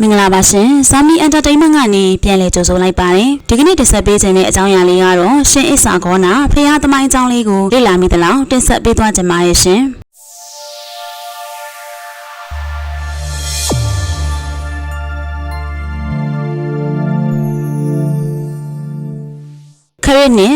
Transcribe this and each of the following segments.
မင်္ဂလာပါရှင်။ဇာမီအန်တာတိန်မန့်ကနေပြန်လည်ကြိုဆိုလိုက်ပါတယ်။ဒီကနေ့တင်ဆက်ပေးခြင်းတဲ့အကြောင်းအရာလေးကတော့ရှင်အစ္စာကောနာဖရာသမိုင်းအကြောင်းလေးကိုလေ့လာမိသလောက်တင်ဆက်ပေးသွားကြပါရရှင်။ ခရစ်နှစ်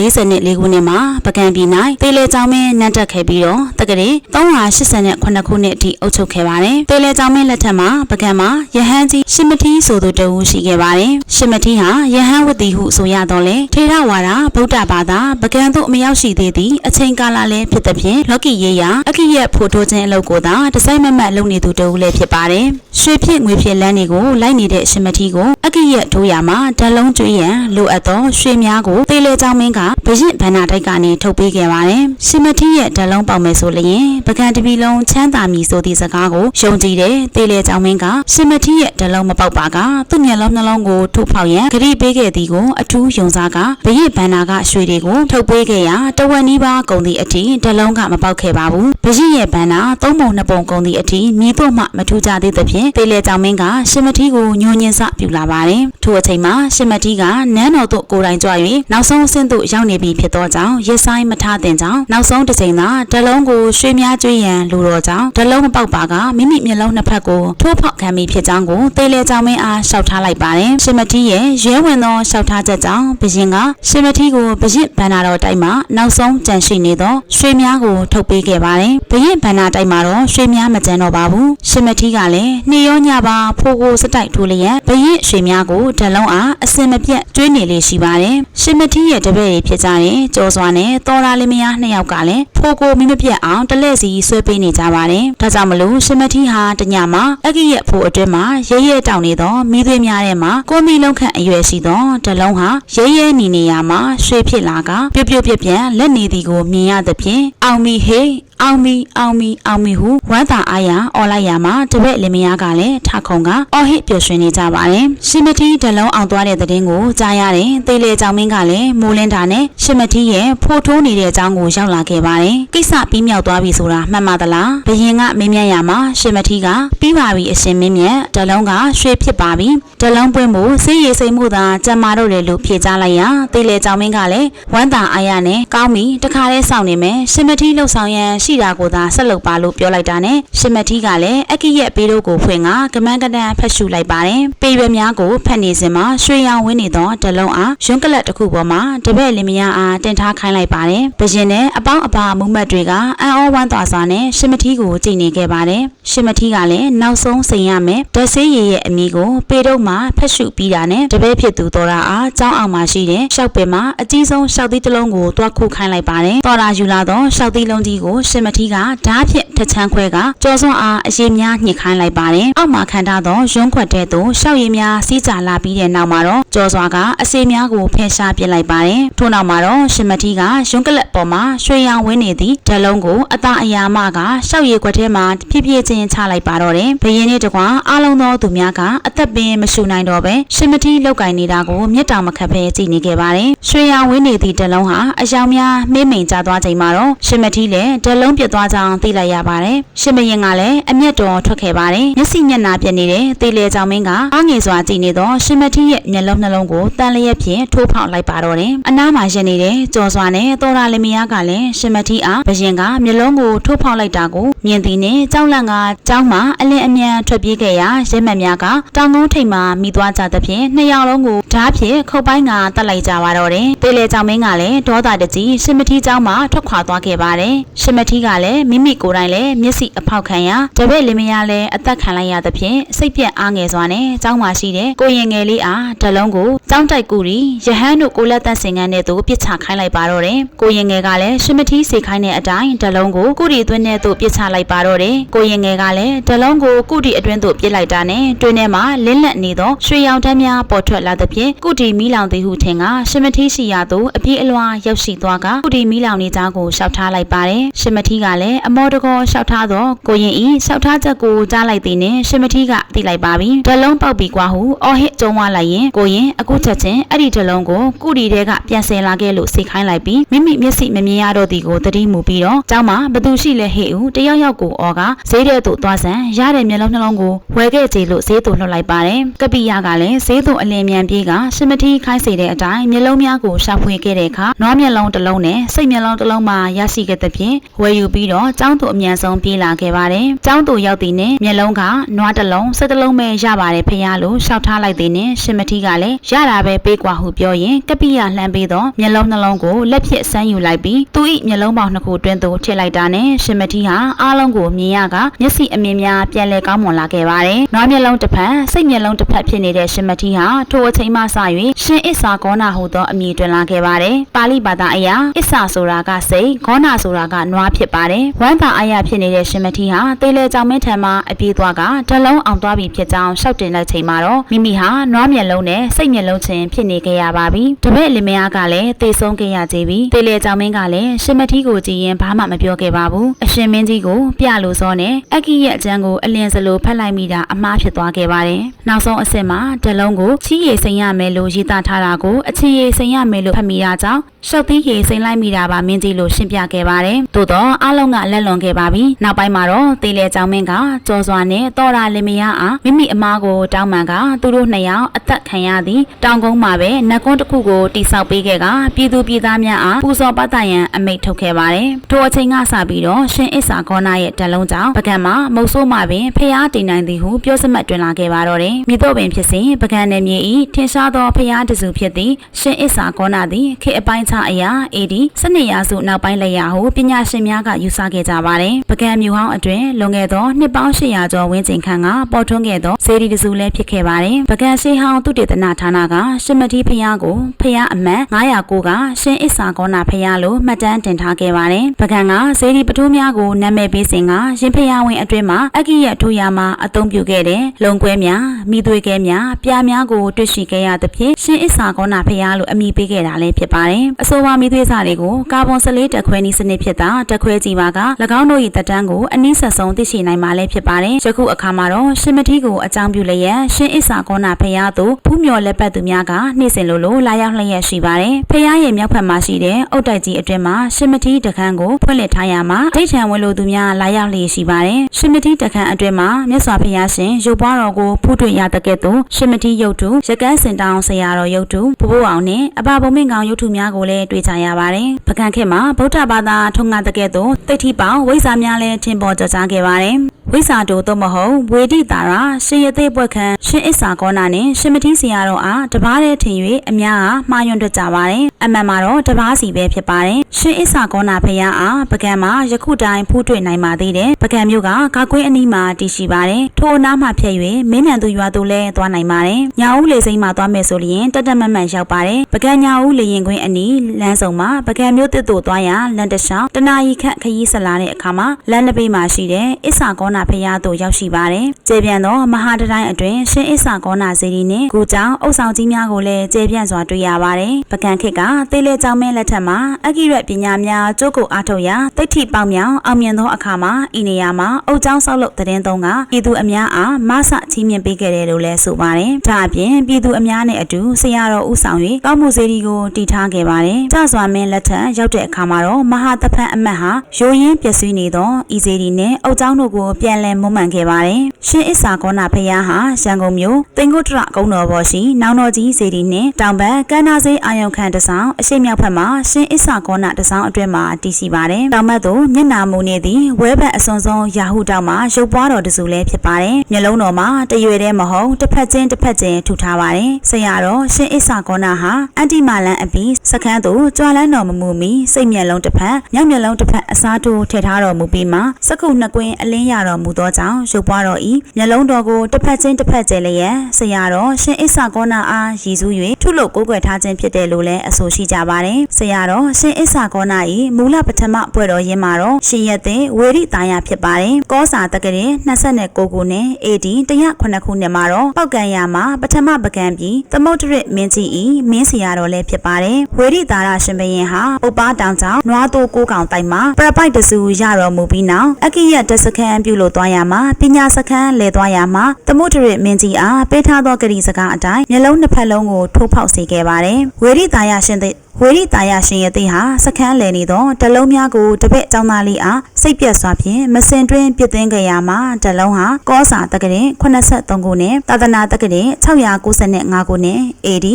344ခုနှစ်မှာပကံပြည်၌တေလေကျောင်းမင်းနတ်တက်ခဲ့ပြီးတော့တက္ကရီ389ခုနှစ်အထိအုပ်ချုပ်ခဲ့ပါတယ်။တေလေကျောင်းမင်းလက်ထက်မှာပကံမှာယဟန်ကြီးရှမတိဆိုသူတဦးရှိခဲ့ပါတယ်။ရှမတိဟာယဟန်ဝတိဟုဆိုရတော့လေထေရဝါဒဗုဒ္ဓဘာသာပကံသို့မရောက်ရှိသေးသည့်အချိန်ကာလလည်းဖြစ်သဖြင့်လော်ကီရေးရာအခိယဖိုတိုခြင်းအလုပ်ကိုသာဒီဇိုင်းမမတ်လုပ်နေသူတဦးလည်းဖြစ်ပါတယ်။ရွှေဖြစ်ငွေဖြစ်လမ်းတွေကိုလိုက်နေတဲ့ရှမတိကိုအခိယထိုးရမှာဓာတ်လုံးကျွေးရန်လိုအပ်သောရွှေများကိုတေလေကျောင်းမင်းကဗရစ်ဗန္နာတိုက်ကနေထုတ်ပေးခဲ့ပါတယ်။ရှမတိရဲ့ဓာတ်လုံးပေါက်မယ်ဆိုလျင်ပကံတပီလုံးချမ်းသာမည်ဆိုသည့်စကားကိုယုံကြည်တဲ့တေလေကျောင်းမင်းကရှမတိရဲ့ဓာတ်လုံးမပေါက်ပါကသူ့မျက်လုံးနှလုံးကိုထုတ်ဖောက်ရန်ဂရိပေးခဲ့သည်ကိုအထူးယုံစားကဗရစ်ဗန္နာကရွှေတွေကိုထုတ်ပေးခဲ့ရာတဝက်နီးပါးကုန်သည့်အထိဓာတ်လုံးကမပေါက်ခဲ့ပါဘူး။ဗရစ်ရဲ့ဗန္နာသုံးပုံနှစ်ပုံကုန်သည့်အထိမြေတို့မှမထူးကြသေးသဖြင့်တေလေကျောင်းမင်းကရှမတိကိုညှို့ညင်စပြုလာပါတယ်။ထို့အချိန်မှာရှမတိကနန်းတော်သို့ကိုယ်တိုင်ကြွ၍နောက်ဆုံးအဆင့်သို့ရောက်နေပြီဖြစ်သောကြောင့်ရက်ဆိုင်မထသင့်ကြောင်းနောက်ဆုံးတစ်ချိန်သာဓလုံးကိုရွှေများကျွေးရန်လိုတော့ကြောင်းဓလုံးမပေါက်ပါကမိမိမျက်လုံးနှစ်ဖက်ကိုထိုးဖောက်ခံမိဖြစ်ကြောင်းကိုတေလေကြောင်မင်းအားလျှောက်ထားလိုက်ပါတယ်ရှင်မတိရဲ့ရဲဝင်သောလျှောက်ထားချက်ကြောင့်ဘရင်ကရှင်မတိကိုဘရင်ဗန္နာတော်တိုက်မှာနောက်ဆုံးကြံရှိနေသောရွှေများကိုထုတ်ပေးခဲ့ပါတယ်ဘရင်ဗန္နာတိုက်မှာတော့ရွှေများမကြမ်းတော့ပါဘူးရှင်မတိကလည်းနှီးရောညပါဖိုးကိုစတိုက်ထိုးလျက်ဘရင်ရွှေများကိုဓလုံးအားအစင်မပြတ်ကျွေးနေလေရှိပါတယ်ရှင်မတိရဲ့တပည့်တွေဖြစ်ကြတဲ့ကျော်စွာနဲ့တော်ရာလေးမယားနှစ်ယောက်ကလည်းဖိုးကိုမိမပြတ်အောင်တလက်စီဆွဲပေးနေကြပါတယ်ဒါကြောင့်မလို့ရှင်မတိဟာတညမှာအကိရဲ့ဖိုးအတွင်းမှာရဲရဲတောင်နေသောမိသွေးများထဲမှာကိုမီလုံးခန့်အရွယ်ရှိသောဓလုံးဟာရဲရဲနေနေရမှာရွှေဖြစ်လာကပြုတ်ပြုတ်ပြက်ပြက်လက်နေသည်ကိုမြင်ရသဖြင့်အောင်မီဟေး အောင်မီအောင်မီအောင်မီဟုဝမ်းသာအားရအော်လိုက်ရမှာတပည့်လင်မယားကလည်းထခုံကအော်ဟစ်ပျော်ရွှင်နေကြပါတယ်ရှင်မတိဓလုံးအောင်သွားတဲ့တဲ့င်းကိုကြားရတယ်သေလေကြောင်မင်းကလည်းမိုးလင်းတာနဲ့ရှင်မတိရဲ့ဖိုးထိုးနေတဲ့အကြောင်းကိုရောက်လာခဲ့ပါတယ်ကိစ္စပြီးမြောက်သွားပြီဆိုတာမှတ်မှသလားဘယင်ကမင်းမြတ်ရမှာရှင်မတိကပြီးပါပြီအရှင်မင်းမြတ်ဓလုံးကရွှေဖြစ်ပါပြီဓလုံးပွင့်မှုစေးရည်စိမ်မှုသာကြံမာတော့တယ်လို့ဖြေကြားလိုက်ရသေလေကြောင်မင်းကလည်းဝမ်းသာအားရနဲ့ကောင်းပြီတခါတည်းစောင့်နေမယ်ရှင်မတိလှုပ်ဆောင်ရန်ရှိတာကိုသာဆက်လုပ်ပါလို့ပြောလိုက်တာနဲ့ရှင်မတိကလည်းအကိရဲ့ဘေးတို့ကိုဖွင့်ကကမန်းကတန်ဖက်ရှုလိုက်ပါတယ်ပေရွယ်များကိုဖက်နေစဉ်မှာရွှေရောင်ဝင်းနေသောဓလုံးအားရွံကလတ်တစ်ခုပေါ်မှာတပည့်လင်မယားအားတင်ထားခိုင်းလိုက်ပါတယ်ဘရင်နဲ့အပေါင်းအပါမူမတ်တွေကအံ့ဩဝမ်းသာစွာနဲ့ရှင်မတိကိုကြည်နေခဲ့ပါတယ်ရှင်မတိကလည်းနောက်ဆုံးစိန်ရမယ်ဓဆေးရည်ရဲ့အမိကိုပေတော့မှဖက်ရှုပြီးတာနဲ့တပည့်ဖြစ်သူတော်ရာအားကြောင်းအောင်မှရှိတဲ့ရှောက်ပင်မှာအကြီးဆုံးရှောက်သီးတစ်လုံးကိုတွားခုခိုင်းလိုက်ပါတယ်တော်ရာယူလာသောရှောက်သီးလုံးကြီးကိုရှင်မတိကဓားဖြင့်ထချမ်းခွဲကကြော်စွန်အားအရေးများညှစ်ခိုင်းလိုက်ပါတယ်အောက်မှာခံထားသောရွံခွက်တဲ့သို့ရှောက်ရည်များစီးကြလာပြီးတဲ့နောက်မှာတော့ကြော်စွာကအစေများကိုဖယ်ရှားပစ်လိုက်ပါတယ်ထို့နောက်မှာတော့ရှင်မတိကရွံကလက်ပေါ်မှာရွှေရောင်ဝင်းနေသည့်ဓလုံးကိုအသာအယာမကရှောက်ရည်ခွက်ထဲမှာဖြည်းဖြည်းချင်းချလိုက်ပါတော့တယ်ဘယင်းနဲ့တကွာအားလုံးသောသူများကအသက်ပင်မရှူနိုင်တော့ပဲရှင်မတိလောက်ကင်နေတာကိုမျက်တောင်မခတ်ဖဲကြည့်နေခဲ့ပါတယ်ရွှေရောင်ဝင်းနေသည့်ဓလုံးဟာအယောင်များမှိမ့်မိန်ကျသွားချိန်မှာတော့ရှင်မတိလည်းဓလုံးဆုံးပြတ်သွားကြောင်းသိလိုက်ရပါတယ်။ရှင်မရင်ကလည်းအမျက်တော်ထွက်ခဲ့ပါတယ်။မျက်စိမျက်နှာပြက်နေတဲ့သေလေကြောင်မင်းကအားငယ်စွာကြည့်နေသောရှင်မထီးရဲ့မျက်လုံးနှလုံးကိုတန်လျက်ဖြင့်ထိုးဖောက်လိုက်ပါတော့တယ်။အနားမှာရက်နေတဲ့ကြော်စွာနဲ့တော်ရာလင်မယားကလည်းရှင်မထီးအားဘရင်ကမျက်လုံးကိုထိုးဖောက်လိုက်တာကိုမြင်သည်နဲ့ကြောက်လန့်ကကြောင်းမှာအလင်းအမြန်ထွက်ပြေးခဲ့ရာရဲမက်များကတောင်ကုန်းထိပ်မှာမိသွားကြသဖြင့်နှစ်ယောက်လုံးကိုဓားဖြင့်ခုတ်ပိုင်းကတတ်လိုက်ကြပါတော့တယ်။သေလေကြောင်မင်းကလည်းဒေါသတကြီးရှင်မထီးကြောင်းမှာထွက်ခွာသွားခဲ့ပါတယ်။ရှင်မထီးကလည်းမိမိကိုယ်တိုင်လည်းမျက်စိအဖောက်ခံရတပည့်လင်မယားလည်းအသက်ခံလိုက်ရသဖြင့်စိတ်ပြက်အားငယ်စွာနဲ့เจ้าမှာရှိတဲ့ကိုရင်ငယ်လေးအားဓလုံးကိုเจ้าတိုက်ကူရီယဟန်တို့ကိုလက်သက်စင်ကန်းနဲ့သူပြစ်ချခိုင်းလိုက်ပါတော့တယ်ကိုရင်ငယ်ကလည်းရှင်မတိစေခိုင်းတဲ့အတိုင်းဓလုံးကိုကုရီသွင်းတဲ့သူပြစ်ချလိုက်ပါတော့တယ်ကိုရင်ငယ်ကလည်းဓလုံးကိုကုတီအတွင်းသို့ပြစ်လိုက်တာနဲ့တွင်းထဲမှာလင်းလက်နေသောရွှေရောင်တန်းများပေါ်ထွက်လာသဖြင့်ကုတီမီးလောင်သည်ဟုထင်ကရှင်မတိရှိရာသို့အပြေးအလွှာရောက်ရှိသွားကကုတီမီးလောင်နေကြောင်းကိုရှောက်ထားလိုက်ပါတယ်ရှင်မ တိကလည်းအမောတကောရှောက်ထားသောကိုရင်ဤရှောက်ထားချက်ကိုကြားလိုက်သည်နဲ့ရှင်မတိကသိလိုက်ပါပြီဓလုံးပေါက်ပြီကွာဟုအော်ဟစ်ကြုံဝလိုက်ရင်ကိုရင်အခုချက်ချင်းအဲ့ဒီတလုံးကိုကုတီတဲကပြန်ဆယ်လာခဲ့လို့စိတ်ခိုင်းလိုက်ပြီးမိမိမျက်စိမမြင်ရတော့သည်ကိုတတိမူပြီးတော့ကျောင်းမှာဘသူရှိလဲဟေ့ဦးတယောက်ယောက်ကိုအော်ကဈေးတဲ့သို့သွားဆန်ရတဲ့မျက်လုံးနှလုံးကိုဝယ်ခဲ့ကြလို့ဈေးသို့လွှတ်လိုက်ပါတယ်ကပိယကလည်းဈေးသို့အလင်းမြန်ပြေးကရှမတိခိုင်းစေတဲ့အတိုင်းမျက်လုံးများကိုရှာဖွေခဲ့တဲ့အခါနွားမျက်လုံးတစ်လုံးနဲ့စိတ်မျက်လုံးတစ်လုံးမှာရရှိခဲ့တဲ့ဖြင့်ဝယ်ယူပြီးတော့ចောင်းသူအမြန်ဆုံးပြေးလာခဲ့ပါတယ်။ចောင်းသူရောက်သည်နဲ့မျက်လုံးကနွားတစ်လုံးစက်တစ်လုံးပဲရပါတယ်ဖခင်လို့ရှောက်ထားလိုက်သည်နဲ့ရှင်မထီးကလည်းရတာပဲပေးကွာဟုပြောရင်ကပိယလှမ်းပေးတော့မျက်လုံးနှလုံးကိုလက်ဖြင့်ဆန်းယူလိုက်ပြီးသူ၏မျက်လုံးပေါက်နှစ်ခုတွင်းသို့ထည့်လိုက်တာနဲ့ရှင်မထီးဟာအားလုံးကိုမြင်ရကမျက်စိအမြင်များပြန်လည်ကောင်းမွန်လာခဲ့ပါတယ်။နွားမျက်လုံးတစ်ဖက်စိတ်မျက်လုံးတစ်ဖက်ဖြစ်နေတဲ့ရှင်မထီးဟာထိုအချိန်မှစ၍ရှင်အစ္ဆာကောနာဟုသောအမည်တွင်လာခဲ့ပါတယ်။ပါဠိဘာသာအရအစ္ဆာဆိုတာကစိတ်ကောနာဆိုတာကနွားဖြစ်ပါတယ်ဝမ်းသာအားရဖြစ်နေတဲ့ရှင်မတိဟာတေလဲကြောင်မင်းထံမှအပြေးသွားကတလုံးအောင်သွားပြီဖြစ်ကြောင်းရှောက်တင်လိုက်ချိန်မှာတော့မိမိဟာနွားမျက်လုံးနဲ့စိတ်မျက်လုံးချင်းဖြစ်နေခဲ့ရပါပြီတပည့်လင်မယားကလည်းတေဆုံးခဲ့ရကြပြီတေလဲကြောင်မင်းကလည်းရှင်မတိကိုကြည့်ရင်ဘာမှမပြောခဲ့ပါဘူးအရှင်မင်းကြီးကိုပြလို့စောနဲ့အက္ကိရဲ့အကျန်းကိုအလင်းစလိုဖက်လိုက်မိတာအမှားဖြစ်သွားခဲ့ပါတယ်နောက်ဆုံးအစ်စ်မှာတလုံးကိုချီးရည်စိန်ရမယ်လို့ရေးသားထားတာကိုအချင်းရည်စိန်ရမယ်လို့ဖတ်မိတာကြောင့်ရှောက်သီးရည်စိန်လိုက်မိတာပါမင်းကြီးလို့ရှင်းပြခဲ့ပါတယ်သို့တော့အားလုံးကလက်လွန်ခဲ့ပါပြီနောက်ပိုင်းမှာတော့တေလဲကြောင်မင်းကကြော်စွာနဲ့တော်ရာလင်မယားအားမိမိအမားကိုတောင်းပန်ကသူတို့နှစ်ယောက်အသက်ခံရသည်တောင်ကုန်းမှာပဲနတ်ကွန်းတစ်ခုကိုတိဆောက်ပေးခဲ့ကပြည်သူပြည်သားများအားပူဇော်ပတ်သက်ရန်အမိန့်ထုတ်ခဲ့ပါတယ်ထိုအချိန်ကစပြီးတော့ရှင်အစ္ဆာခေါနာရဲ့တလုံးကြောင့်ပကံမှာမုတ်ဆိုးမှာပင်ဖျားတင်နိုင်သည်ဟုပြောစမှတ်တွင်လာခဲ့ပါတော့တယ်မြစ်တော့ပင်ဖြစ်စဉ်ပကံနယ်မြေဤထင်ရှားသောဖျားတစုဖြစ်သည်ရှင်အစ္ဆာခေါနာသည်ခေအပိုင်းခြားအရာအေဒီစနစ်ရာစုနောက်ပိုင်းလက်ရာဟုပညာရှင်များကယူဆခဲ့ကြပါတယ်ပကံမျိုးဟောင်းအတွင်လွန်ခဲ့သောနှစ်ပေါင်း800ကျော်ဝန်းကျင်ခန့်ကပေါ်ထွန်းခဲ့သောစေဒီတစုလည်းဖြစ်ခဲ့ပါတယ်ပကံရှိဟောင်းသူတေသနာဌာနကရှင်မတိဖျားကိုဖျားအမှန်909ကရှင်အစ္ဆာခေါနာဖျားလို့မှတ်တမ်းတင်ထားခဲ့ပါတယ်ပကံကစေဒီပထိုးများကိုနာမည်ပေးစဉ်ကရင်ဖျားဝင်အတွင်မှာအကိယထိုးရမှာအသုံးပြုခဲ့တဲ့လုံခွဲများမိသွေးကဲများပြားများကိုတွေ့ရှိခဲ့ရသဖြင့်ရှင်အစ္ဆာခေါနာဖျားလို့အမည်ပေးခဲ့တာလည်းဖြစ်ပါတယ်အဆိုပါမိသွေးစာတွေကိုကာဗွန်14တက်ခွဲနည်းစနစ်ဖြစ်တာတက်ခွဲကြည့်ပါက၎င်းတို့၏တက်တန်းကိုအနည်းဆက်ဆုံးသိရှိနိုင်မှာလည်းဖြစ်ပါတယ်ယခုအခါမှာတော့ရှင်မတိကိုအကြောင်းပြုလျက်ရှင်အစ္ဆာခေါနာဖျားသို့ဖူးမြော်လက်ပတ်သူများကနှိမ့်စင်လိုလိုလာရောက်လျက်ရှိပါတယ်ဖျားရဲ့မြောက်ဖက်မှာရှိတဲ့အုတ်တိုက်ကြီးအတွင်မှာရှင်မတိတခန်းကိုဖွင့်လှစ်ထားရမှာဒိဋ္ဌံဝင်လိုသူများလာရောက်လျက်ရှိပါတယ်ရှင်မတိတခန်းအတွင်မှာမြတ်စွာဘုရားရှင်ရုပ်ပွားတော်ကိုဖူးတွေ့ရတဲ့ကဲ့သို့ရှင်မတိရုပ်တုရကန်းစင်တောင်းဆရာတော်ရုပ်တုဘိုးဘိုးအောင်နဲ့အဘဘုံမင်းကောင်ရုပ်တုများကိုလည်းတွေ့ကြရပါတယ်ပကံခေတ်မှာဗုဒ္ဓဘာသာထုံငါတဲ့ကဲ့သို့တိဋ္ဌိပေါင်းဝိဇ္ဇာများလည်းထင်ပေါ်ကြကြခဲ့ပါတယ် ဝိဇာတိုသို့မဟုတ်ဝေဒိတာရာရှင်ရသေးပွက်ခံရှင်အစ္ဆာကောနာနဲ့ရှင်မတိဆရာတော်အားတပားတည်းထင်၍အများအားမှားယွင်းတွက်ကြပါတယ်အမှန်မှာတော့တပားစီပဲဖြစ်ပါတယ်ရှင်အစ္ဆာကောနာဖရာအားပကံမှာယခုတိုင်ဖူးတွေ့နိုင်ပါသေးတယ်ပကံမျိုးကကာကွင်းအနီးမှာတည်ရှိပါတယ်ထိုအနားမှာဖြတ်၍မင်းနံသူရွာသူလဲသွားနိုင်ပါတယ်ညာဦးလေစိမ်းမှာသွားမယ်ဆိုရင်တက်တက်မတ်မတ်ရောက်ပါတယ်ပကံညာဦးလေရင်ခွင်းအနီးလမ်းဆောင်မှာပကံမျိုးတစ်တို့သွားရလမ်းတစ်လျှောက်တနာရီခန့်ခရီးဆက်လာတဲ့အခါမှာလမ်းတစ်ပေမှာရှိတဲ့အစ္ဆာကောနာဖရာသို့ရောက်ရှိပါတယ်ကျေပြန်သောမဟာတတိုင်းအတွင်ရှင်အစ္ဆာကောနာဇေဒီနှင့်ကုကြောင်အုပ်ဆောင်ကြီးများကိုလည်းကျေပြန့်စွာတွေ့ရပါတယ်ပကံခေတ်ကသေလေကြောင်မင်းလက်ထက်မှာအကိရက်ပညာများကျိုးကိုအားထုတ်ရာတိဋ္ဌိပေါင်းမြောင်အောင်မြင်သောအခါမှာဤနေရာမှာအုပ်ကျောင်းဆောက်လုပ်တဲ့သုံးကပြည်သူအများအားမဆချီးမြှင့်ပေးခဲ့တယ်လို့လည်းဆိုပါတယ်ဒါအပြင်ပြည်သူအများနဲ့အတူဆရာတော်ဦးဆောင်၍ကောင်းမှုစေတီကိုတည်ထားခဲ့ပါတယ်ကြစွာမင်းလက်ထက်ရောက်တဲ့အခါမှာတော့မဟာတဖန်အမတ်ဟာရိုးရင်းပျက်စီးနေသောဤစေတီနဲ့အုပ်ကျောင်းတို့ကိုပြန်လည်မွမ်းမံခဲ့ပါတယ်ရှင်အစ္ဆာကောနာဖယားဟာရန်ကုန်မြို့တင်ကုတ္တရကုန်းတော်ပေါ်ရှိနောင်တော်ကြီးစေတီနှင့်တောင်ဘက်ကန္နာစေးအာယုံခံတဆောင်အရှိမြောက်ဘက်မှာရှင်အစ္ဆာကောနာတဆောင်အတွင်းမှာတည်ရှိပါတယ်တောင်ဘက်သို့မျက်နာမူနေသည့်ဝဲဘက်အစွန်ဆုံးရာဟုတောက်မှာရုပ်ပွားတော်တစုလည်းဖြစ်ပါတယ်မျက်လုံးတော်မှာတရွေတည်းမဟုတ်တစ်ဖက်ချင်းတစ်ဖက်ချင်းထူထားပါတယ်ဆရာတော်ရှင်အစ္ဆာကောနာဟာအန်တီမာလန်အပီစခန်းသို့ကြွာလန်းတော်မမူမီစိတ်မျက်လုံးတစ်ဖက်မြောက်မျက်လုံးတစ်ဖက်အစားထိုးထည့်ထားတော်မူပြီးမှစကုနှစ်ကွင်းအလင်းရတော်မူသောကြောင့်ရုပ်ပွားတော်ဤမျက်လုံးတော်ကိုတစ်ဖက်ချင်းတစ်ဖက်ကျဲလျက်ဆရာတော်ရှင်အစ္ဆာကောနာအားရည်စူး၍ထုလို့ကိုးကွယ်ထားခြင်းဖြစ်တယ်လို့လည်းအဆိုရှိကြပါတယ်ဆရာတော်ရှင်အစ္ဆာကောနာဤမူလပထမပွဲတော်ရင်းမှာတော့ရှင်ရက်တဲ့ဝေရိတာယာဖြစ်ပါတယ်ကောစာတက္ကရာ29ခုနဲ့ AD 109ခုနှစ်မှာတော့ပောက်ကံရမှာပထမပကံပြီးသမုဒ္ဒရမင်းကြီးဤမင်းဆရာတော်လည်းဖြစ်ပါတယ်ဝေရိတာရရှင်ဘရင်ဟာဥပ္ပါတောင်ကြောင့်နွားတိုးကိုကောင်တိုင်မှာပရပိုက်တစုရတော်မူပြီးနောက်အကိယတစခန်းပြုလို့သွားရမှာပညာစခန်းလဲသွားရမှာသမုဒ္ဒရမင်းကြီးအားပေးထားသောဂရီစကားအတိုင်းမျက်လုံးနှစ်ဖက်လုံးကိုထိုးဖောက်စေခဲ့ပါတယ်ဝေရိတာယရှင်သည် ဝေရိတာယရှင်ရဲ့သေးဟာစခန်းလည်နေသောတလုံးများကိုတပည့်ចောင်းသားလေးအားစိတ်ပြတ်စွာဖြင့်မစင်တွင်းပြစ်သိမ်းခဲ့ရမှာတလုံးဟာကောစာတက္ကရင်83ခုနဲ့သာသနာတက္ကရင်695ခုနဲ့ AD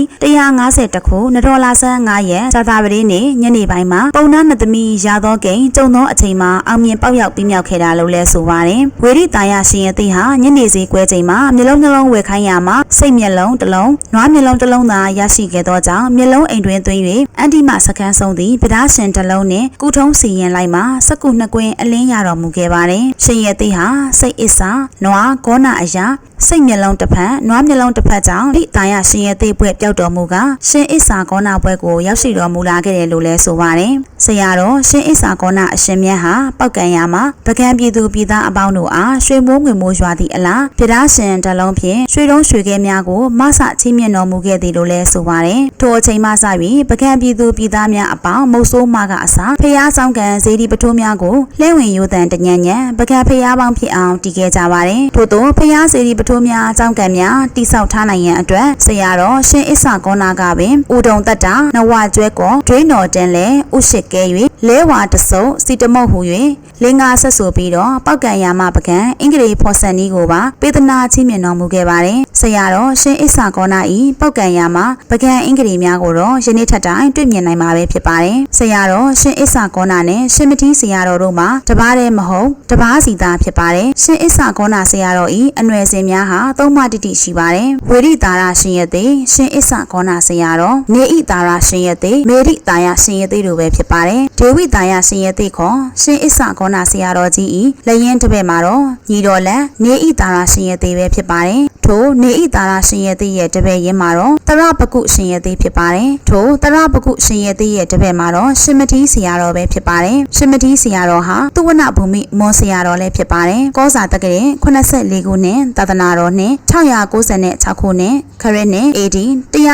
150ခုနတော်လာဆန်း9ရက်ဇာတာပတိနေ့ညနေပိုင်းမှာပုံနာနှစ်သမီးရသောကိန်းကျုံသောအချိန်မှာအောင်မြင်ပေါက်ရောက်ပြီးမြောက်ခဲ့တာလို့လဲဆိုပါတယ်ဝေရိတာယရှင်ရဲ့သေးဟာညနေစီကွဲချိန်မှာမျိုးလုံးနှလုံးဝယ်ခိုင်းရမှာစိတ်မျက်လုံးတစ်လုံးနွားမျက်လုံးတစ်လုံးသာရရှိခဲ့သောကြောင့်မျက်လုံးအိမ်တွင်သွင်း၍အန်တီမစကန်းဆုံးသည့်ဗဒါရှင်တစ်လုံးနှင့်ကုထုံးစီရင်လိုက်မှာစကုနှစ်ကွင်းအလင်းရတော်မူခဲ့ပါတယ်ရှင်ရဲ့သေးဟာစိတ်အစ္စာနွားဂေါနာအရာစိတ်မျက်လုံးတစ်ဖက်နွားမျက်လုံးတစ်ဖက်ကြောင့်ဒီတာရရှင်ရဲ့သေးပွဲပျောက်တော်မူကရှင်အစ္စာဂေါနာပွဲကိုရောက်ရှိတော်မူလာခဲ့တယ်လို့လဲဆိုပါတယ်ဆရာတော်ရှင်အစ္စာဂေါနာအရှင်မြတ်ဟာပောက်ကံရမှာပကံပြည်သူပြည်သားအပေါင်းတို့အားရွှေမိုးငွေမိုးရွာသည့်အလားဗဒါရှင်တစ်လုံးဖြင့်ရွှေတုံးရွှေခဲများကိုမဆချင်းမြင့်တော်မူခဲ့သည်လို့လဲဆိုပါတယ်ထိုအချိန်မှစပြီးပကံပြည်သူပြည်သားများအပေါင်းမုတ်ဆိုးမကအစားဖျားဆောင်ကံဇေဒီပထိုးများကိုလှဲဝင်ရိုးတန်တညံ့ညံ့ပကံဖျားပေါင်းဖြစ်အောင်တည်ခဲ့ကြပါတယ်ထို့သောဖျားဇေဒီပထိုးများအကြောင်းကံများတိဆောက်ထားနိုင်ရန်အတွက်ဆရာတော်ရှင်အစ္ဆာကောနာကပင်ဥဒုံတတ္တာနဝကျွဲကောဒွိတော်တန်လဲဥရှိကဲ၍လဲဝါတဆုပ်စီတမုတ်ဟူ၍လင်္ကာဆက်ဆိုပြီးတော့ပောက်ကံယာမပကံအင်္ဂလိပ်ဖော်ဆန်နီးကိုပါပေးသနာချင်းမြင်တော်မူခဲ့ပါတယ်ဆရာတော်ရှင်အစ္ဆာကောနာဤပောက်ကံယာမပကံအင်္ဂလိပ်များကိုတော့ယနေ့ထက်တိုင်တွေ့မြင်နိုင်မှာပဲဖြစ်ပါတယ်ဆရာတော်ရှင်အစ္ဆာကောနာနဲ့ရှင်မတိဆရာတော်တို့မှာတပားတည်းမဟုတ်တပားစီသားဖြစ်ပါတယ်ရှင်အစ္ဆာကောနာဆရာတော်ဤအနွယ်စင်များဟာသုံးမတိတိရှိပါတယ်ဝေရိတာရရှင်ရဲ့သေးရှင်အစ္ဆာကောနာဆရာတော်နေဣတာရရှင်ရဲ့သေးမေရိတာရရှင်ရဲ့သေးတို့ပဲဖြစ်ပါတယ်ဒေဝိတာရရှင်ရဲ့သေးခေါ်ရှင်အစ္ဆာကောနာဆရာတော်ကြီးဤလက်ရင်တစ်ပည့်မှာတော့ညီတော်လက်နေဣတာရရှင်ရဲ့သေးပဲဖြစ်ပါတယ်ထိုနေဣတာရရှင်ရဲ့သေးရဲ့တပည့်ရင်းမှာတော့တရပကုရှင်ရဲ့သေးဖြစ်ပါတယ်ထိုတရပကုရှင်ရဲ့သေးရဲ့တပည့်မှာတော့ရှင်မတိဆရာတော်ပဲဖြစ်ပါတယ်ရှင်မတိဆရာတော်ဟာသူဝနဘူမိမွန်ဆရာတော်လည်းဖြစ်ပါတယ်ကောစာတက္ကရာ84ခုနဲ့သာသနာတော်နဲ့696ခုနဲ့ခရစ်နဲ့ AD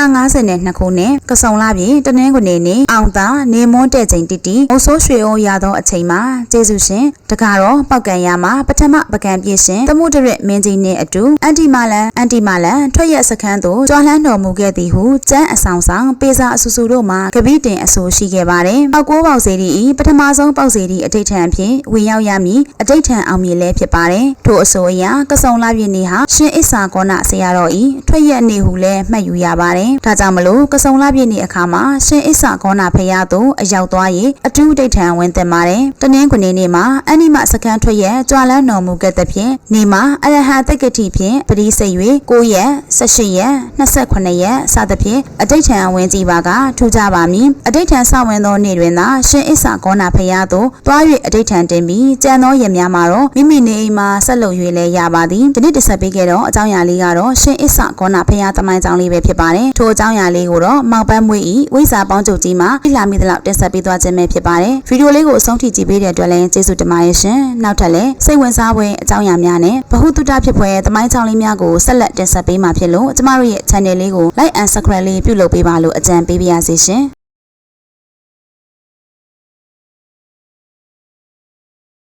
152ခုနဲ့ကစုံလာပြီတနင်္ဂနွေနေ့အောင်သာနေမွန်းတဲ့ချိန်တိတိအုပ်ဆိုးရွှေအိုးရသောအချိန်မှာကျေးဇူးရှင်တကားတော့ပောက်ကံရမှာပထမပကံပြည့်ရှင်တမှုဒရမင်းကြီးနဲ့အတူအန်တီမာလန်အန်တီမာလန်ထွက်ရက်စခန်းသို့ကြွားလှမ်းတော်မူခဲ့သည်ဟုကျန်းအဆောင်ဆောင်ပေစာအဆူဆူတို့မှကပိတင်အဆိုရှိခဲ့ပါတယ်။ပောက်ကိုးပေါက်စီဒီဤပထမဆုံးပေါက်စီဒီအတိတ်ထံအဖြစ်ဝင်ရောက်ရမည်အတိတ်ထံအောင်မြေလဲဖြစ်ပါတယ်။ထို့အဆိုအရကစုံလာပြည့်နေ့ဟာရှင်အစ္ဆာကောဏဆရာတော်ဤထွက်ရက်နေ့ဟုလဲမှတ်ယူရပါတယ်။ဒါကြောင့်မလို့ကစုံလာပြည့်နေ့အခါမှာရှင်အစ္ဆာကောဏဖရာသို့အရောက်သွား၍အတူအတိတ်ထံဝင်သက်ပါတယ်။တနင်္ဂနွေနေ့မှာအနိမစခန်းထွက်ရက်ကြွာလန်းတော်မူခဲ့သဖြင့်နေမှာအရဟံတိတ်ကတိဖြင့်ပရိစိတ်၍9ရက်18ရက်28ရက်စသဖြင့်အတိတ်ထံဝင်ကြည်ပါကထူကြပါမည်အတိတ်ထံစဝင်သောနေ့တွင်သာရှင်အစ္ဆာကောနာဖရာသို့တွား၍အတိတ်ထံတင်ပြီးကြံသောရများမှာတော့မိမိနေအိမ်မှာဆက်လုပ်၍လည်းရပါသည်ဒီနေ့တစ်ဆက်ပေးခဲ့တော့အကြောင်းအရာလေးကတော့ရှင်အစ္ဆာကောနာဖရာတမိုင်းကြောင်းလေးပဲဖြစ်ပါတယ်ထိုအကြောင်းအရာလေးကိုတော့မောင်ပန်းမွေးဤဝိစာပေါင်းချုပ်ကြီးမှာဣလာမိသလောက်တင်ဆက်ပေးသွားခြင်းပဲဖြစ်ပါတယ်ဗီဒီယိုလေးကိုအဆုံးထိကြည့်ပေးတဲ့အတွက်လည်းကျေးဇူးတင်ပါတယ်ရှင်နောက်ထပ်လည်းစိတ်ဝင်စားဖွယ်အကြောင်းအရာများနဲ့ဗဟုသုတဖြစ်ဖွယ်တမိုင်းကြောင်းလေးများကိုဆက်လက်တင်ဆက်ပေးမှာဖြစ်လို့ကျမတို့ရဲ့ channel လေးကို like and subscribe လေးပြုလုပ်ပေးပါလို့အကြံပေးပါရစေရှင် ise